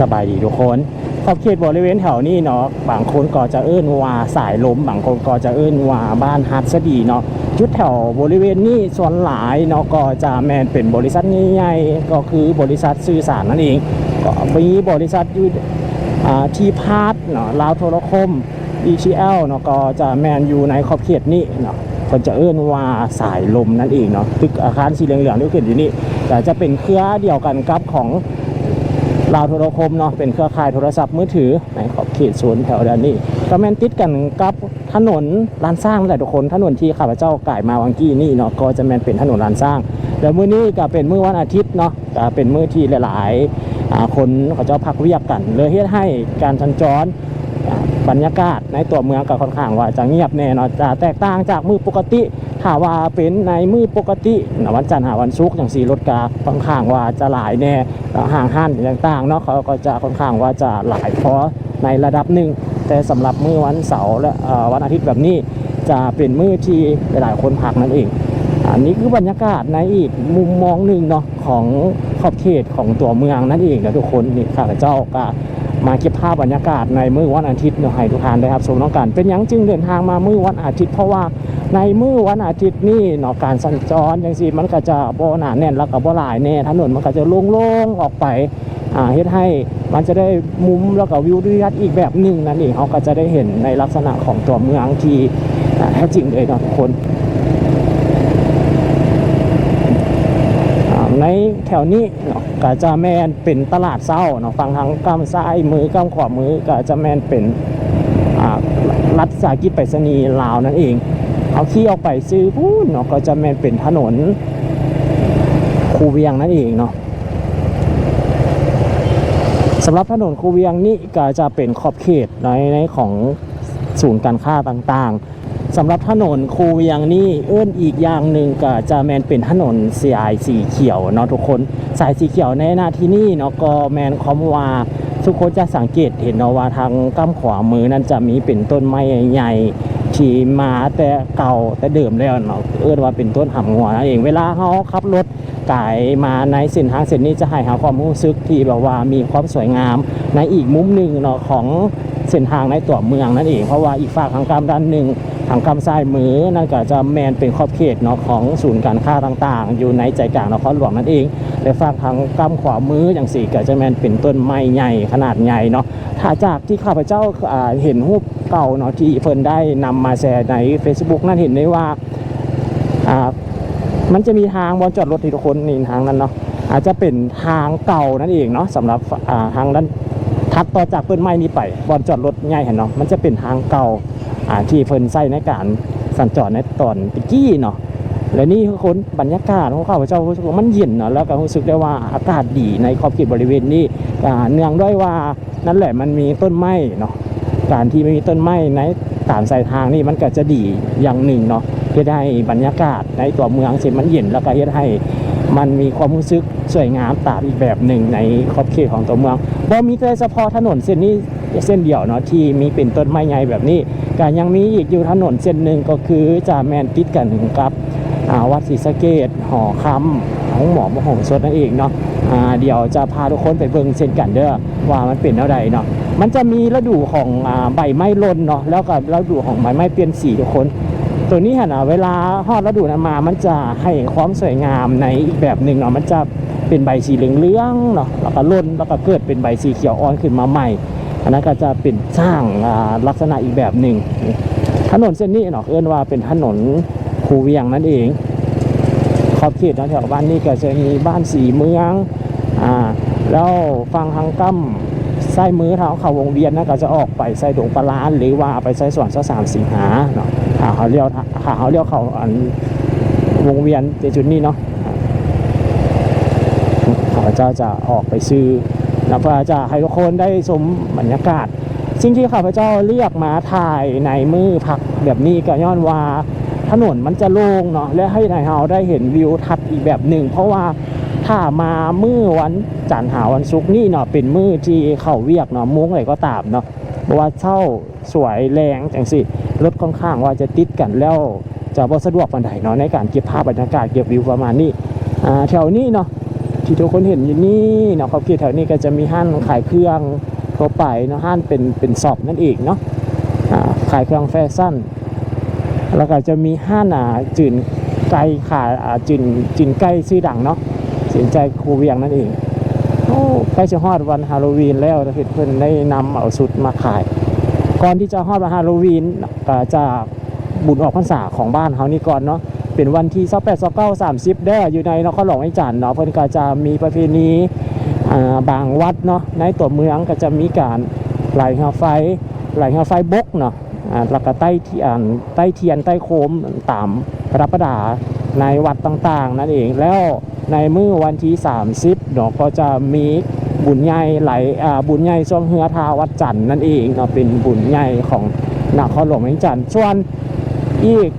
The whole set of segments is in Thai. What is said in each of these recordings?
สบายดีทุกคนขอบเขตบริเวณแถวนี้เนาะบางคนก็จะเอื้นว่าสายลมบางคนก็จะเอื้นว่าบ้านฮัดสดีเนาะจุดแถวบริเวณนี้ส่วนหลายเนาะก็จะแมนเป็นบริษัทใหญ่ๆก็คือบริษัทสื่อสารนั่นเองก็มีบริษัทอยู่ที่พาร์ทเนาะลาวโทรคม DCL เนาะก็จะแมนอยู่ในขอบเขตนี้เนาะคนจะเอื้นว่าสายลมนั่นเองเนาะตึกอาคารสีเหลืองๆที่ขึ้นอยู่นี่แต่จะเป็นเครือเดียวกันกับของ ลาวโทรคมเนาะเป็นเครือข่ายโทรศัพท์มือถือในขอบเขตศูนย์แถวด้านนี้ก็แมนติดกันกับถนนลานสร้างแหละทุกคนถนนที่ข้าพเจ้าก่ายมาวังกี้นี่เนาะก็จะแมนเป็นถนนลานสร้างแล้วมื้อนี้ก็เป็นมื้อวันอาทิตย์เนาะก็เป็นมื้อที่หลายๆคนเขาเจ้าพักเวียกกันเลยเฮ็ดให้การสัญจรอ่าบรรยากาศในตัวเมืองก็ค่อนข้างว่าจะเงียบแน่เนาะจะแตกต่างจากมื้อปกติ ถาว่าเป็นในมือปกตินะวันจันทร์หาวันศุกร์อย่างสีรถกาค่อนข้างว่าจะหลายแน่ห่างหันต่างๆเนาะเขาก็จะค่อนข้างว่าจะหลายพอในระดับหนึ่ง แต่สำหรับมือวันเสาร์และวันอาทิตย์แบบนี้จะเป็นมือที่หลายคนพักนั่นเอง อันนี้คือบรรยากาศในอีกมุมมองหนึ่งเนาะของขอบเขตของตัวเมืองนั่นเองนะทุกคนนี่ข้าพเจ้าก็มาเก็บภาพบรรยากาศในมื้อวันอาทิตย์เนาะให้ทุกท่านได้ครับชมน้องกันเป็นยังจึงเดินทางมามื้อวันอาทิตย์เพราะว่า ในมื้อวันอาทิตย์นี่เนาะการสัญจรจังซี่มันก็จะบ่หนาแน่นแล้วก็บ่หลายแน่ถนนมันก็จะโล่งๆออกไปอ่าเฮ็ดให้มันจะได้มุมแล้วก็วิวทิวทัศน์อีกแบบหนึ่งนั่นเองเขาก็จะได้เห็นในลักษณะของตัวเมืองที่แท้จริงเลยเนาะทุกคนในแถวนี้เนาะก็จะแมนเป็นตลาดเศร้าเนาะฟังทางกำซ้ายมือกำขวามือก็จะแมนเป็นอ่ารัฐสาหกิจไปรษณีย์ลาวนั่นเอง เอาขี้ออกไปซื้อพูดเนาะก็จะแมนเป็นถนน คูเวียงนั่นเองเนาะสำหรับถนนคูเวียงนี่ก็จะเป็นขอบเขตในในของศูนย์การค้าต่างๆสำหรับถนนคูเวียงนี่เอื้นอีกอย่างหนึ่งก็จะแมนเป็นถนนสายสีเขียวเนาะทุกคนสายสีเขียวในหน้าที่นี่เนาะก็แมนคอมว่าทุกคนจะสังเกตเห็นเนาะว่าทางก้ามขวามือนั้นจะมีเป็นต้นไม้ใหญ่ ๆที่มาแต่เก่าแต่เดิมแล้วเนาะเอื้นว่าเป็นต้นหำหัวนั่นเองเวลาเขาขับรถไกายมาในเส้นทางเส้นนี้จะให้หาความรู้สึกที่แบบว่ามีความสวยงามในอีกมุมหนึ่งเนาะของเส้นทางในตัวเมืองนั่นเองเพราะว่าอีกฝากทางกามด้านหนึ่งทางกำซ้ายมือนั่นก็จะแมนเป็นขอบเขตเนาะของศูนย์การค้าต่างๆ อยู่ในใจกลางนครหลวงนั่นเองแต่ฝากทางกำขวามืออย่างสี่ก็จะแมนเป็นต้นไม้ใหญ่ขนาดใหญ่เนาะถ้าจากที่ข้าพเจ้าอ่าเห็นรูป เก่าเนาะที่เพิ่นได้นำมาแชร์ใน Facebook นั่นเห็นได้ว่าอ่า มันจะมีทางบนจอดรถทุกคนนี่ทางนั้นเนาะอาจจะเป็นทางเก่านั่นเองเนาะสำหรับอ่าทางด้านถัดต่อจากต้นไม้นี้ไปบนจอดรถใหญ่เห็นเนาะมันจะเป็นทางเก่าอ่าที่เพิ่นใส่ในการสัญจรในตอนตะกี้เนาะและนี่คือคนบรรยากาศของข้าพเจ้ารู้สึกว่ามันเย็นเนาะแล้วก็รู้สึกได้ว่าอากาศดีในขอบเขตบริเวณนี้เนื่องด้วยว่านั่นแหละมันมีต้นไม้เนาะ การที่ไม่มีต้นไม้ในตามสายทางนี่มันก็จะดีอย่างหนึ่งเนาะเพื่อให้บรรยากาศในตัวเมืองเสิมันเย็นแล้วก็เฮ็ดให้มันมีความรู้สึกสวยงามตามอีกแบบหนึ่งในขอบเขตของตัวเมืองบ่มีแต่เฉพาะถนนเส้นนี้เส้นเดียวเนาะที่มีเป็นต้นไม้ใหญ่แบบนี้ก็ยังมีอีกอยู่ถนนเส้นหนึ่งก็คือจะแมนติดกันกับวัดศรีสะเกดหอคำของหมอมหงสดนั่นเองเนาะเดี๋ยวจะพาทุกคนไปเบิ่งเช่นกันเด้อว่ามันเป็นเท่าใดเนาะ มันจะมีฤดูของใบไม้หล่นเนาะแล้วก็ฤดูของใบไม้เปลี่ยนสีทุกคน ตัวนี้ฮะนะเวลาฮอดฤดูนั้นมา มันจะให้ความสวยงามในอีกแบบหนึ่งเนาะมันจะเป็นใบสีเหลืองๆเนาะแล้วก็หล่นแล้วก็เกิดเป็นใบสีเขียวอ่อนขึ้นมาใหม่อันนั้นก็จะเป็นสร้างลักษณะอีกแบบหนึ่งถนนเส้นนี้เนาะเอื้อนว่าเป็นถนนคูเวียงนั่นเองขอบเขตแถวบ้านนี้ก็จะมีบ้านสีเมืองอ่าแล้วฟังทางกั้ม ส้มือเท้าเขาวงเวียนนะก็จะออกไปไส้ดงปลาล้านหรือว่าไปไส้สวนเสาสามสิงหาเนาะขาเขาเลี้ยวขาเขาเลี้ยวเขาอันวงเวียนในจุดนี้เนาะข้าพเจ้าจะออกไปซื้อแล้วเพื่อจะให้ทุกคนได้ชมบรรยากาศสิ่งที่ข้าพเจ้าเรียกมาถ่ายในมือพักแบบนี้ก็ย้อนว่าถนนมันจะโล่งเนาะและให้นายเฮาได้เห็นวิวทัศน์อีกแบบหนึ่ง เพราะว่า ถ้ามามือวันจันทร์หาวันศุกร์นี่เนาะเป็นมือที่เขาเวียกเนาะมุ้งอะไรก็ตามเนาะเพราะว่าเช่าสวยแรงจังสิรถค่อนข้างว่าจะติดกันแล้วจะบ่สะดวกปานใดเนาะในการเก็บภาพบรรยากาศเก็บวิวประมาณนี้อ่าแถวนี้เนาะที่ทุกคนเห็นอยู่นี่เนาะเขอบเขตแถวนี้ก็จะมีห้างขายเครื่องทั่วไปเนาะห้างเป็นเป็นสอบนั่นเองเนาะอ่าขายเครื่องแฟชั่นแล้วก็จะมีห้างอ่าจืนไก่ขายอ่าจืนจืนไก่ชื่อดังเนาะ เสินใจครูเวียงนั่นเองโอ้ใกล้จะฮอดวันฮาโลวีนแล้วเห็นเพิ่นได้นำเอาสุดมาขาย ก่อนที่จะฮอดวันฮาโลวีนจะบุญออกพรรษาของบ้านเฮานี่ก่อนเนาะเป็นวันที่28 29 30เด้ออยู่ในนครหลวงไอจันทน์เนาะเพิ่นก็จะมีประเพณีบางวัดเนาะในตัวเมืองก็จะมีการไหลเรือไฟไหลเรือไฟบกเนาะอ่าแล้วก็ใต้ที่อ่าใต้เทียนใต้โคมตามรับประดาในวัดต่างๆ นั่นเองแล้ว ในมื้อวันที่ 30เนาะก็จะมีบุญใหญ่ไหลอ่าบุญใหญ่ช่วงเฮือทาวัดจันทร์นั่นเองเนาะเป็นบุญใหญ่ของนครหลวงเวียงจันทร์ส่วนอีก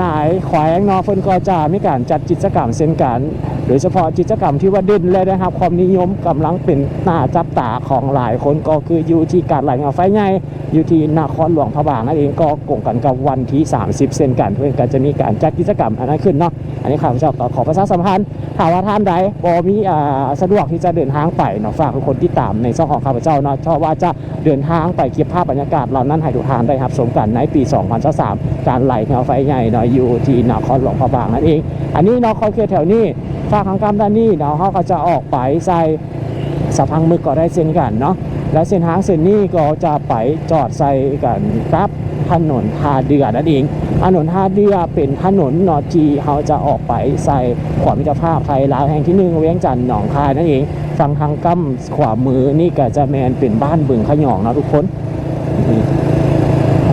หลายๆแขวงเนาะเพิ่นก็จะมีการจัดกิจกรรมเช่นกัน โดยเฉพาะกิจกรรมที่ว่าเด่นเลยนะครับ ความนิยมกำลังเป็นหน้าจับตาของหลายคนก็คืออยู่ที่การไหลเงาไฟใหญ่อยู่ที่นครหลวงพระบางนั่นเองก็กงกันกับวันที่ 30เช่นกันเพื่อนก็จะมีการจัดกิจกรรมอันนั้นขึ้นเนาะอันนี้ข้าพเจ้าก็ขอประชาสัมพันธ์ถ้าว่าท่านใดบ่มีอ่าสะดวกที่จะเดินทางไปเนาะฝากทุกคนที่ตามในช่องของข้าพเจ้าเนาะเพราะว่าจะเดินทางไปเก็บภาพบรรยากาศเหล่านั้นให้ทุกท่านได้รับชมกันในปี 2023การไหลเงาไฟใหญ่เนาะอยู่ที่นครหลวงพระบางนั่นเอง อันนี้เนาะเขาเขตแถวนี้ฝากทางกำด้านนี้เนาะเขาก็จะออกไปใส่สะพังมึกก็ได้เช่นกันเนาะและเส้นทางเส้นนี้ก็จะไปจอดใส่กันกับถนนทาเดือนั่นเองถนนทาเดือเป็นถนนนอจีเขาจะออกไปใส่ขวามิตรภาพไทยลาวแห่งที่หนึ่งเวียงจันทน์หนองคายนั่นเองฝั่งทางกั้มขวามือนี่ก็จะแมนเป็นบ้านบึงขยองนะทุกคนนี่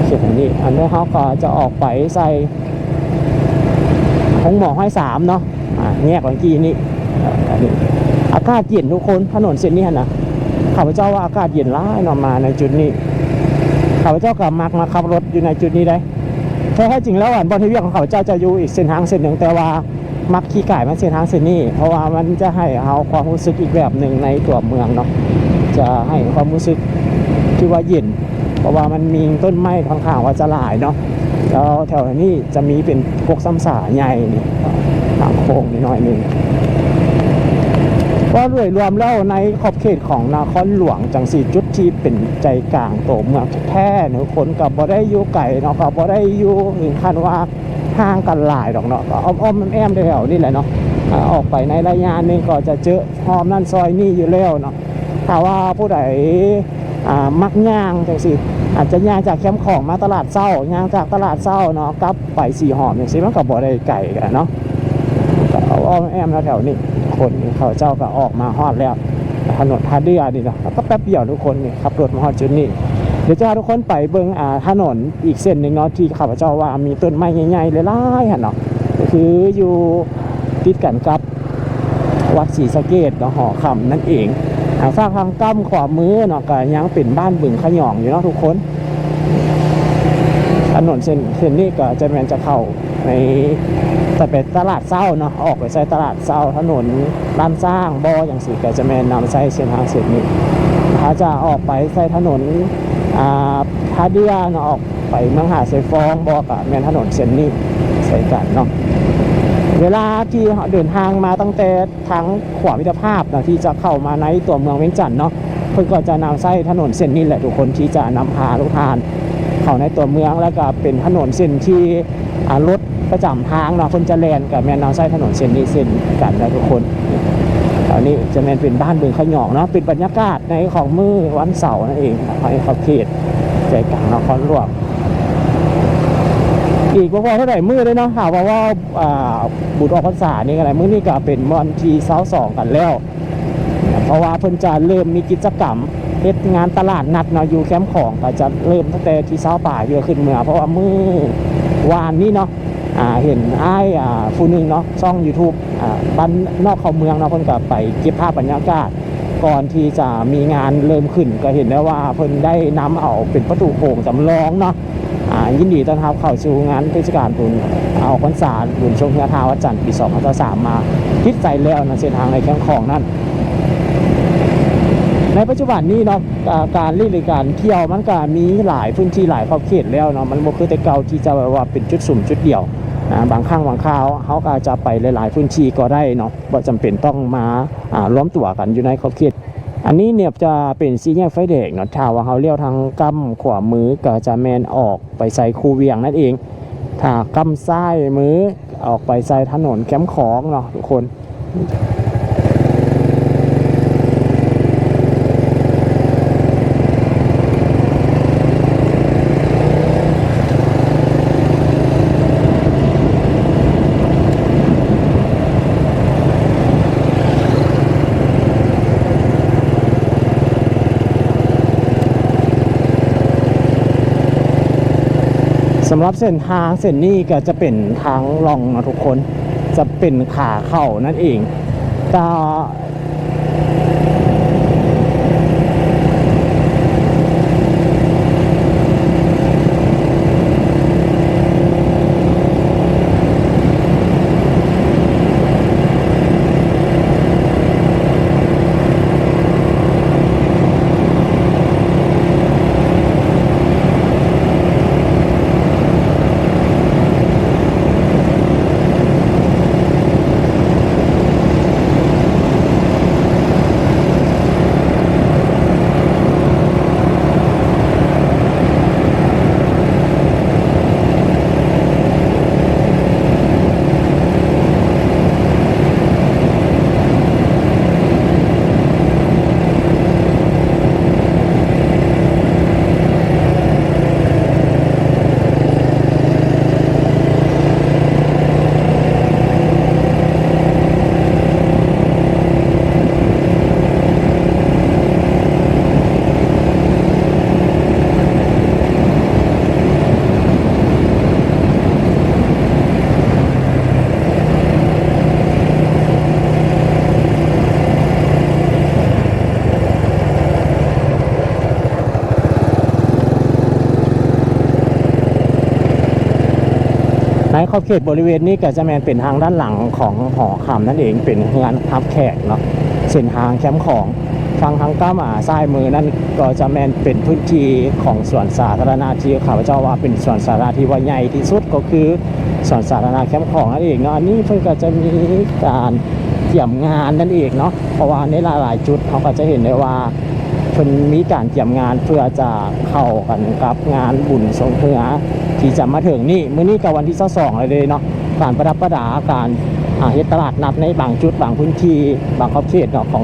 เขียนอย่างนี้อันนี้เขาก็จะออกไปใส่ของหมอห้อยสามเนาะ แยกเมื่อกี้นี่อ่าอันนี้อากาศเย็นทุกคนถนนเส้นนี้นะข้าพเจ้าว่าอากาศเย็นร้ายนาะมาในจุดนี้ข้าพเจ้ากับมักมาขับรถอยู่ในจุดนี้ได้แท้จริงแล้วอะบอลทีวีของข้าพเจ้าจะอยู่อีกเส้นทางเส้นหนึ่งแต่ว่ามักขี่ไก่มาเส้นทางเส้นนี้ เพราะว่ามันจะให้เอาความรู้สึกอีกแบบหนึ่งในตัวเมืองเนาะจะให้ความรู้สึกที่ว่าเย็นเพราะว่ามันมีต้นไม้ค่อนข้างว่าจะหลายเนาะแล้วแถวนี้จะมีเป็นกกซ้ำสาใหญ่นี่ทาง โค้งนิดหน่อยหนึ่งก็รวยรวมแล้วในขอบเขตของนครหลวงจังสีจุดที่เป็นใจกลางตัวเมืองแท้ๆเนื้อคนกับบ่ได้อยู่ไก่เนาะกับบ่ได้อยู่ถึงขั้นว่าห่างกันหลายดอกเนาะก็อ้อมๆแอมๆแถวนี่แหละเนาะออกไปในระยะนึงก็จะเจอหอมนั่นซอยนี่อยู่แล้วเนาะถ้าว่าผู้ใดมักย่างจังสิอาจจะย่างจากแคมป์ของมาตลาดเศร้าย่างจากตลาดเศร้าเนาะกลับไปสีหอมอย่างสิมันก็บ่ได้ไก่กันเนาะ อาอ้อมแอมแถวๆนี้คนเขาเจ้าก็ออกมาฮอดแล้วถนนทาเดือนี่เนาะแล้วก็แป๊บเดียวทุกคนนี่ขับรถมาฮอดจุดนี้เดี๋ยวจะพาทุกคนไปเบิ่งอ่าถนนอีกเส้นหนึ่งเนาะที่ข้าพเจ้าว่ามีต้นไม้ใหญ่ๆหลายๆหั่นเนาะก็คืออยู่ติดกันกับวัดศรีสะเกดเนาะหอคำนั่นเองทางฝากทางกั้มขวามือเนาะก็ยังเป็นบ้านบึงขยองอยู่เนาะทุกคนถนนเส้นเส้นนี้ก็จะแมนจะเข้าใน แต่เป็นตลาดเศร้าเนาะออกไปใช้ตลาดเศร้าถนนด้านสร้างบออย่างสิก็จะแมนนำใช้เส้นทางเส้นนี้ถ้าจะออกไปใช้ถนนอ่าท่าเดือเนาะออกไปเมืองหาดไซฟองบอกับแมนถนนเส้นนี้ใช้กันเนาะเวลาที่เดินทางมาตั้งแต่ทางขวามิตรภาพนะที่จะเข้ามาในตัวเมืองเวียงจันทน์เนาะเพื่อก็จะนำใส้ถนนเส้นนี้แหละทุกคนที่จะนำพาลูกทาน เข้าในตัวเมืองแล้วก็เป็นถนนเส้นที่รถ ประจำทางเนาะคนจะแลนกับแม่นนำใส้ถนนเส้นนี้เส้นกันนะทุกคนอันนี้จะเป็นบ้านเบืองขยองเนาะเป็นบรรยากาศในของมือวันเสาร์นั่นเองในขอบเขตใจกลางนครหลวงอีกบ่พอเท่าไหร่มือเลยเนาะหากว่าว่าบุตรออกพรรษานี่กันไรมื้อนี้ก็เป็นวันทีเสาสองกันแล้ว เพราะว่าเพิ่นจะเริ่มมีกิจกรรมเฮ็ดงานตลาดนัดเนาะอยู่แคมป์ของก็จะเริ่มตั้งแต่ที่เสาป่าเยอะขึ้นเมื่อเพราะว่ามือวานนี้เนาะ เห็นอ้ายผู้นึงเนาะช่อง YouTube บ้านนอกเข้าเมืองเนาะเพิ่นก็ไปเก็บภาพบรรยากาศก่อนที่จะมีงานเริ่มขึ้นก็เห็นได้ว่าเพิ่นได้นำเอาเป็นประตูโค้งจำลองเนาะยินดีต้อนรับเข้าสู่งานเทศกาลบุญเอาพรรษารบุญชงเฮือทาวัดจันทร์ปี2023มาคิดใจแล้วนะเส้นทางในแคมป์ของนั่นในปัจจุบันนี้เนาะอ่าการเล่นหรือการเที่ยวมันก็มีหลายพื้นที่หลายขอบเขตแล้วเนาะมันบ่คือแต่เก่าที่จะแบบว่าเป็นจุดสุ่มจุดเดียว บางครั้งบางคราวเขาก็จะไปหลาย ๆ พื้นที่ก็ได้เนาะบ่จำเป็นต้องมาอ่าล้อมตัวกันอยู่ในขอบเขตอันนี้เนี่ยจะเป็นสีแยกไฟแดงเนาะถ้าว่าเขาเลี้ยวทางกำขวามือก็จะแมนออกไปใส่คูเวียงนั่นเอง ถ้ากำซ้ายมือออกไปใส่ถนนแคมป์ของเนาะทุกคนำหรับเส้นทางเส้นนี้ก็จะเป็นทางลองนะทุกคน จะเป็นขาเข้านั่นเองแต่ ในขอบเขตบริเวณนี้ก็จะแมนเป็นทางด้านหลังของหอคำนั่นเองเป็นงานทับแขกเนาะเส้นทางแคมป์ของทางทางก้ามาซ้ายมือนั่นก็จะแมนเป็นพื้นที่ของสวนสาธารณะที่ข้าพเจ้าว่าเป็นสวนสาธารณะที่ว่าใหญ่ที่สุดก็คือสวนสาธารณะแคมป์ของนั่นเองเนาะอันนี้เพิ่นก็จะมีการเกี่ยมงานนั่นเองเนาะเพราะว่าในหลายๆจุดเขาก็จะเห็นได้ว่าเพิ่นมีการเตรียมงานเพื่อจะเข้ากันกับงานบุญสงเครือ ที่จะมาถึงนี่มื้อนี้กับวันที่22เลยเลยเนาะการประดับประดาการอาเฮ็ดตลาดนัดในบางจุดบางพื้นที่บางขอบเขตเนาะของ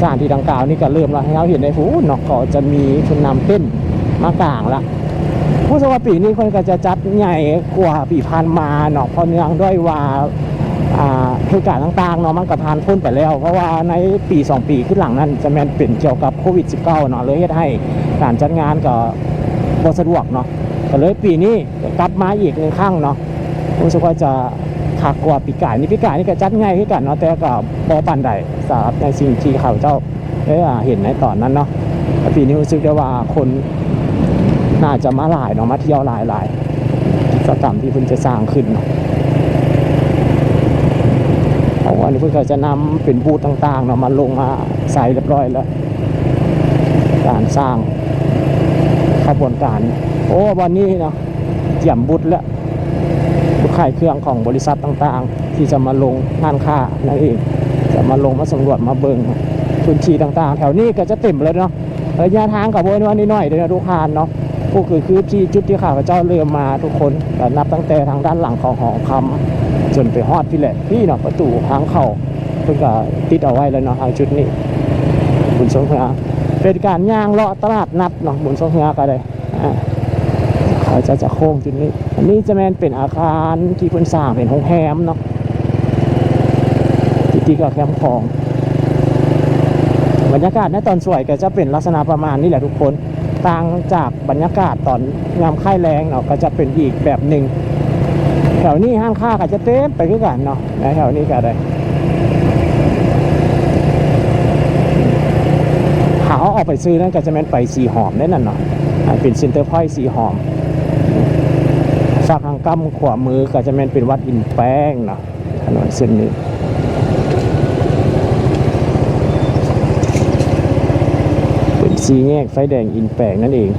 สถานที่ดังกล่าวนี่ก็เริ่มแล้วให้เราเห็นได้ฟูเนาะก็จะมีชุนนำเต้นมากลางละผู้สว่าปีนี้คนก็จะจัดใหญ่กว่าปีผ่านมาเนาะเพราะเนื่องด้วยว่าอาเหตุการณ์ต่างๆเนาะมันก็ผ่านพ้นไปแล้ว เพราะว่าในปี 2 ปีขึ้นหลังนั้นจะแมนเป็นเกี่ยวกับโควิด -19 เนาะเลยเฮ็ดให้การจัดงานก็บ่สะดวกเนาะ ก็เลยปีนี้กลับมาอีกหนึ่งครั้งเนาะรู้สึกว่าจะคักกว่าปีกายนี่ปีกายนี่ก็จัดง่ายขึ้นกันเนาะแต่ก็บ่ปานใดสำหรับในสิ่งที่เขาเจ้าได้เห็นในตอนนั้นเนาะปีนี้รู้สึกได้ว่าคนน่าจะมาหลายเนาะมาเที่ยวหลายหลายๆกิจกรรมที่เพิ่นจะสร้างขึ้นเนาะเพราะว่านนี้เพื่อจะนำเป็นบูธต่างๆเนาะมาลงมาใส่เรียบร้อยแล้ว การสร้างขบวนการ โอ้วันนี้เนาะเตรียมบูธแล้วบูธขายเครื่องของบริษัทต่างๆ ที่จะมาลงงานค้านั่นเองจะมาลงมาสำรวจมาเบิงพื้นที่ต่างๆ แถวนี้ก็จะเต็มเลยเนาะระยะทางกับวนวันนี้หน่อยเดียวทุกคานเนาะพวกคือคือที่จุดที่ข้าพเจ้าเริ่มาทุกคนก็นับตั้งแต่ทางด้านหลังของหอคำจนไปฮอดพี่แหละพี่เนาะประตูทางเข้าเพิ่นก็ติดเอาไว้แล้วเนาะทางจุดนี้บุญสงเฮือเป็นการย่างเลาะตลาดนัดเนาะบุญสงเฮือก็ได้ เขาจะจะโค้งจุดนี้ อันนี้จะแมนเป็นอาคารที่เพิ่นสร้างเป็นโรงแรมเนาะที่ที่ก็แคมป์ของบรรยากาศในตอนสวยก็จะเป็นลักษณะประมาณนี้แหละทุกคนต่างจากบรรยากาศตอนยามค่ายแรงเนาะก็จะเป็นอีกแบบหนึ่งแถวนี้ห้างค้าก็จะเต็มไปคือกันเนาะแถวนี้ก็ได้หาเอาออกไปซื้อนั่นก็จะเป็นไปสีหอมได้นั่นเนาะเป็นเซ็นเตอร์พอยสีหอม ฝากทางกำขวามือก็จะเป็นเป็นวัดอินแป้งนะถนนเส้นนี้เป็นสีแยกไฟแดงอินแปลงนั่นเอง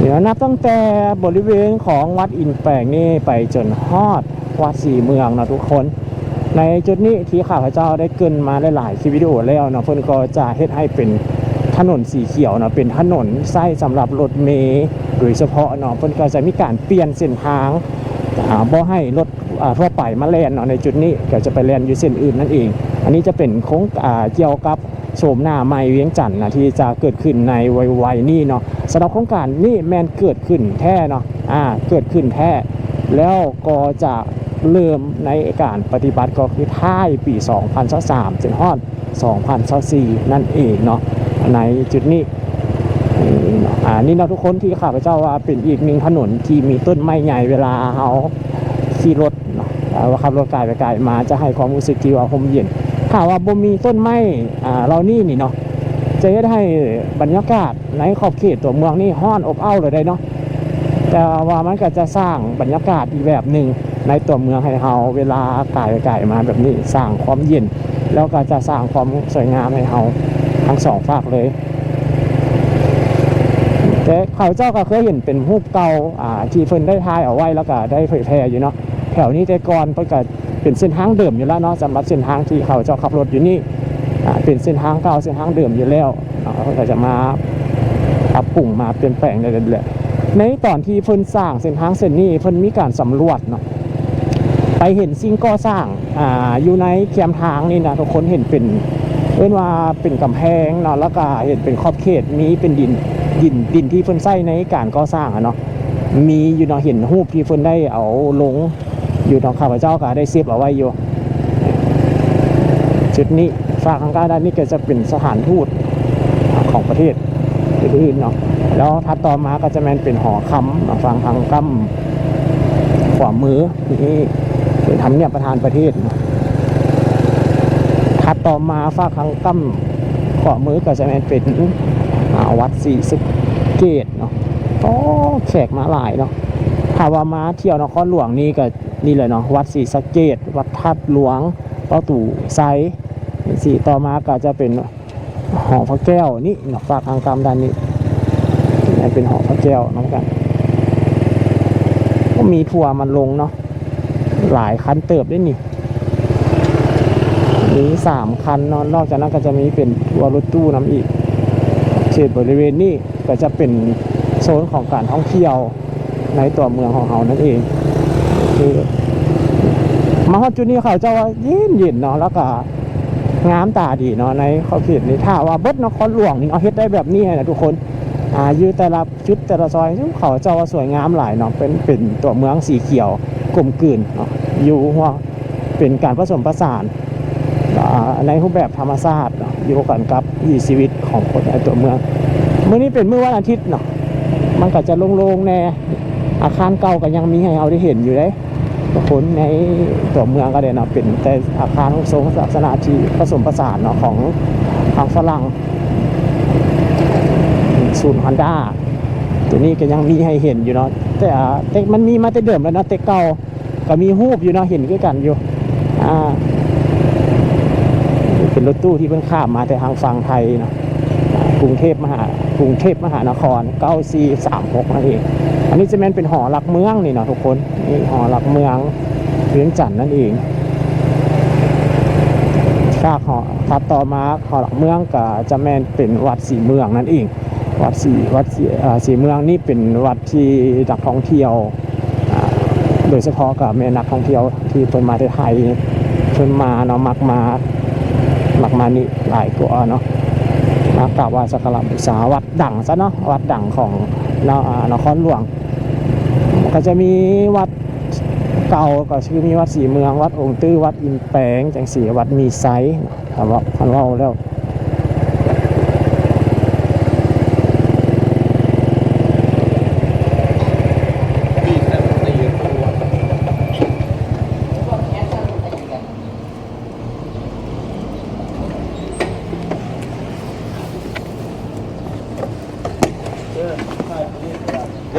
เดี๋ยวนับตั้งแต่บริเวณของวัดอินแปลงนี่ไปจนฮอดวัดสีเมืองนะทุกคนในจุดนี้ที่ข้าพเจ้าได้เกินมาได้หลายคลิปวิดีโอแล้วเนาะเพิ่อนก็จะเฮ็ดให้เป็น ถนนสีเขียวเนาะเป็นถนนไส้สำหรับรถเมล์โดยเฉพาะเนาะเพิ่นก็จะมีการเปลี่ยนเส้นทางอ่าบ่ให้รถอ่าทั่วไปมาแล่นเนาะในจุดนี้ก็จะไปแล่นอยู่เส้นอื่นนั่นเอง อันนี้จะเป็นโค้งเกี่ยวกับโฉมหน้าใหม่เวียงจันทน์นะที่จะเกิดขึ้นในวัยๆนี้เนาะสำหรับโครงการนี้แมนเกิดขึ้นแท้เนาะอ่าเกิดขึ้นแท้แล้วก็จะเริ่มในการปฏิบัติก็คือท้ายปี 2023ถึงฮอด2024 นั่นเองเนาะ ในจุดนี้นี่เนาะอ่านี่เราะทุกคนที่ข้าพเจ้าว่าเป็นอีกหนึ่งถนนที่มีต้นไม้ใหญ่เวลาเขาขี่รถนะอ่าว่าขับรถไกลไปไกลมาจะให้ความรู้สึกที่ว่าลมเย็นถ้าว่าบ่มีต้นไม้อ่าเรานี่นี่เนาะจะเฮ็ดให้บรรยากาศในขอบเขตตัวเมืองนี่ห้อนอบอ้าวเลยได้เนาะแต่ว่ามันก็จะสร้างบรรยากาศอีกแบบหนึ่งในตัวเมืองให้เราเวลาอากาศอากาศมาแบบนี้สร้างความเย็น แล้วก็จะสร้างความสวยงามให้เรา ทั้งสองฝากเลย แต่เขาเจ้าก็เคยเห็นเป็นรูปเก่าอ่าที่เพิ่นได้ถ่ายเอาไว้แล้วก็ได้เผยแพร่อยู่เนาะแถวนี้แต่ก่อนเพิ่นก็เป็นเส้นทางเดิมอยู่แล้วเนาะสำหรับเส้นทางที่เขาเจ้าขับรถอยู่นี่เป็นเส้นทางเก่าเส้นทางเดิมอยู่แล้วเนาะเพิ่นก็จะมาปรับปรุงมาเปลี่ยนแปลงได้เรื่อยๆในตอนที่เพิ่นสร้างเส้นทางเส้นนี้เพิ่นมีการสำรวจเนาะไปเห็นสิ่งก่อสร้างอ่าอยู่ในแคมทางนี่นะทุกคนเห็นเป็น เอ้นว่าเป็นกำแพงเนาะแล้วก็เห็นเป็นขอบเขตมีเป็นดินดินดินที่เพิ่นใช้ในการก่อสร้างอะเนาะมีอยู่เนาะเห็นรูปที่เพิ่นได้เอาลงอยู่ทางข้าพเจ้าก็ได้เซฟเอาไว้อยู่จุดนี้ฝากทางการด้านนี้ก็จะเป็นสถานทูตของประเทศอื่นๆเนาะแล้วถัดต่อมาก็จะแมนเป็นหอคำฟังทางกั้มขวามือนี่เป็นทำเนียบประธานประเทศเนาะ ต่อมาฝากทางกั้มขวามือก็จะแมนเป็นวัดศรีสะเกตเนาะก็แขกมาหลายเนาะถ้าว่ามาเที่ยวนครหลวงนี่ก็นี่เลยเนาะวัดศรีสเกต วัดทัดหลวงป้าตู่ไซสีต่อมาก็จะเป็นหอพระแก้วนี่เนาะฝากทางกรรมด้านนี้เป็นหอพระแก้วน้องกัน ก็มีทัวร์มันลงเนาะหลายคันเติบด้วยนี่ มีสามคันเนอนนอกจากนั้นก็จะมีเป็นทัวร์รถตู้น้ำอีกเขตบริเวณนี้ก็จะเป็นโซนของการท่องเที่ยวในตัวเมืองของเรานั่นเองคือมาฮอดจุดนี้เขาเจะว่าเย็นเย็นเนาะแล้วก็งามตาดีเนาะในขอบเขตนี้ถ้าว่าเบิดนครหลวงนี่เอาเฮ็ดได้แบบนี้นะทุกคนอ่าอยู่แต่ละจุดแต่ละซอยเขาเจ้าว่าสวยงามหลายเนาะเป็นเป็นตัวเมืองสีเขียวกลมกลืนเนาะอยู่หัวเป็นการผสมผสาน ในรูปแบบธรรมชาติเนาะอยู่กันกับวิถีชีวิตของคนในตัวเมืองเมื่อนี้เป็นเมื่อวันอาทิตย์เนาะมันก็จะโล่งๆแน่อาคารเก่าก็ยังมีให้เราได้เห็นอยู่เลยคนในตัวเมืองก็ได้เนาะเป็นแต่อาคารทรงลักษณะที่ผสมผสานเนาะของทางฝรั่งศูนย์ฮอนด้าตัวนี้ก็ยังมีให้เห็นอยู่เนาะแต่อ่าแต่มันมีมาแต่เดิมแล้วเนาะแต่เก่าก็มีรูปอยู่เนาะเห็นด้วยกันอยู่อ่า เป็นรถตู้ที่เพิ่งข้ามมาแต่ทางฝั่งไทยนะกรุงเทพมหากรุงเทพมหานคร 9436นั่นเองอันนี้จะแม่นเป็นหอหลักเมืองนี่เนาะทุกคนนี่หอหลักเมืองเวียงจันทน์นั่นเองฝากหอถัดต่อมาหอหลักเมืองก็จะแม่นเป็นวัดสีเมืองนั่นเองวัดสีวัดสีสีเมืองนี่เป็นวัดที่นักท่องเที่ยว โดยเฉพาะกับแม่นักท่องเที่ยวที่เพิ่นมาที่ไทยเพิ่นมาเนาะมักมา มักมานี่หลายตัวเนาะมากราบไหว้สักการะบูชาวัดดังซะเนาะวัดดังของนาะอ่านครหลวง ก็จะมีวัดเก่าก็ชื่อมีวัดสีเมืองวัดองค์ตื้อวัดอินแปงจังสีวัดมีไซส์คำว่าพันเว่าแล้ว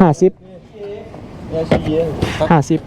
ห้าสิบห้าสิบ